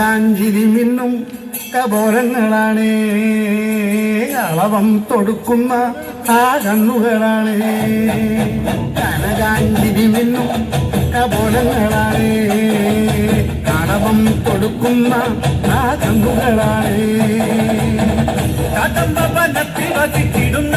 കനകാഞ്ചിരി മിന്നും കബോലങ്ങളാണ് അളവം തൊടുക്കുന്ന ആ കണ്ണുകളാണ് കനകാഞ്ചിരി മിന്നും കബോലങ്ങളാണ് അളവം തൊടുക്കുന്ന ആ കണ്ണുകളാണ് കടമ്പ വനത്തിൽ വസിച്ചിടുന്ന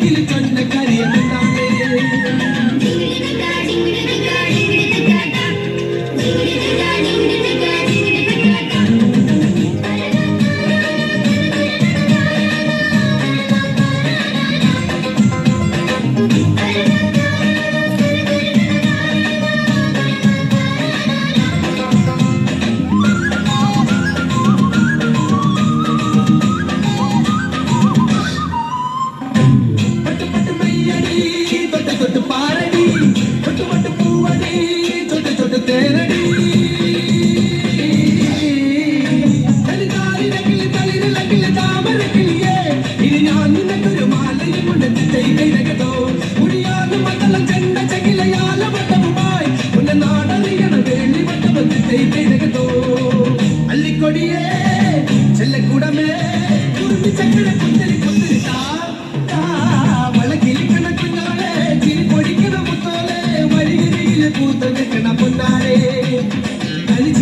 kill it on the.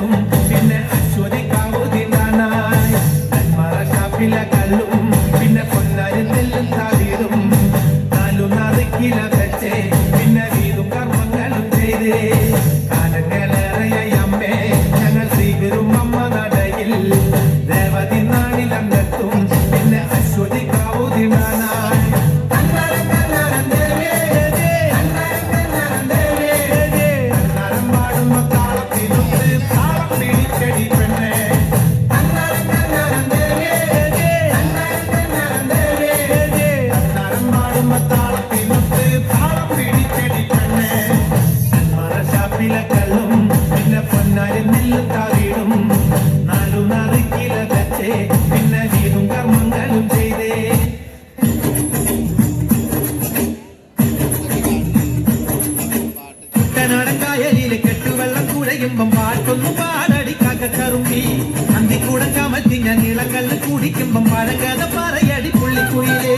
I'm. வயலிலே கெட்டு வெள்ளம் கூட இன்பம் பாட்டொன்னும் பாடடி காக்க கரும்பி. அந்தி கூட கமத்திங்க நிலங்கள்ல குடிக்கிம்பம் பழங்கத பறையடி புள்ளி குயிலே.